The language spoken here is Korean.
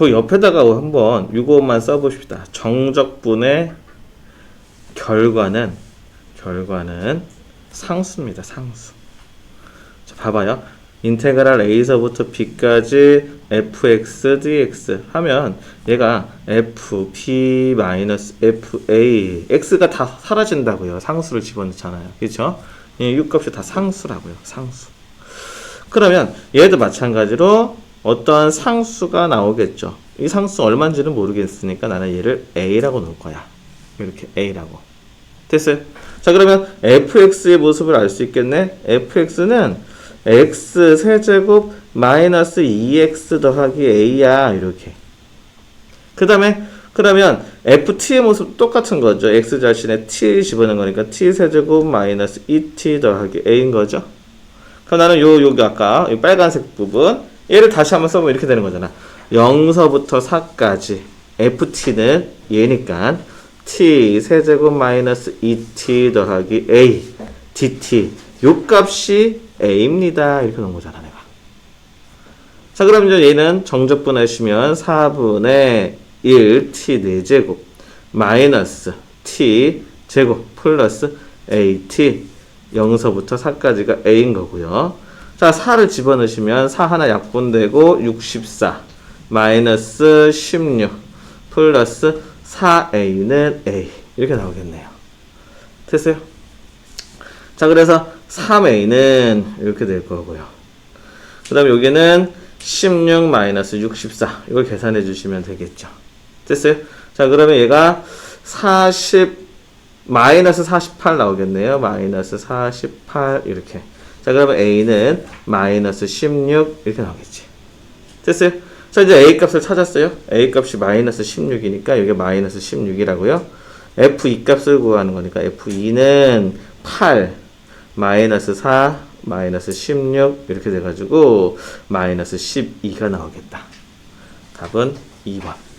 그 옆에다가 한번 이것만 써봅시다. 정적분의 결과는 결과는 상수입니다. 상수. 자, 봐봐요. 인테그랄 a서부터 b까지 fx dx 하면 얘가 f b 마이너스 f a x가 다 사라진다고요. 상수를 집어넣잖아요. 그렇죠? 이 육값이 다 상수라고요. 상수. 그러면 얘도 마찬가지로 어떠한 상수가 나오겠죠. 이 상수 얼마인지는 모르겠으니까 나는 얘를 a라고 놓을 거야. 이렇게 a라고. 됐어요? 자 그러면 fx의 모습을 알 수 있겠네. fx는 x 세제곱 마이너스 2x 더하기 a야 이렇게. 그 다음에 그러면 ft의 모습 똑같은 거죠. x 자신에 t 집어넣은 거니까 t 세제곱 마이너스 2t 더하기 a인 거죠. 그럼 나는 요 여기 아까 이 빨간색 부분 얘를 다시 한번 써보면 이렇게 되는 거잖아. 0서부터 4까지 ft는 얘니까 t 세제곱 마이너스 2t 더하기 a dt 요 값이 a입니다. 이렇게 놓은 거잖아 내가. 자 그럼 이제 얘는 정적분하시면 4분의 1 t 4제곱 마이너스 t 제곱 플러스 at 0서부터 4까지가 a인 거고요. 자 4를 집어넣으시면 4 하나 약분되고 64 마이너스 16 플러스 4a는 a 이렇게 나오겠네요. 됐어요? 자 그래서 3a는 이렇게 될 거고요. 그 다음에 여기는 16 마이너스 64 이걸 계산해 주시면 되겠죠. 됐어요? 자 그러면 얘가 40 마이너스 48 나오겠네요. 마이너스 48 이렇게. 자 그러면 a는 마이너스 16 이렇게 나오겠지. 됐어요? 자 이제 a 값을 찾았어요. a 값이 마이너스 16이니까 여기 마이너스 16이라고요. f2 값을 구하는 거니까 f2는 8 마이너스 4 마이너스 16 이렇게 돼가지고 마이너스 12가 나오겠다. 답은 2번.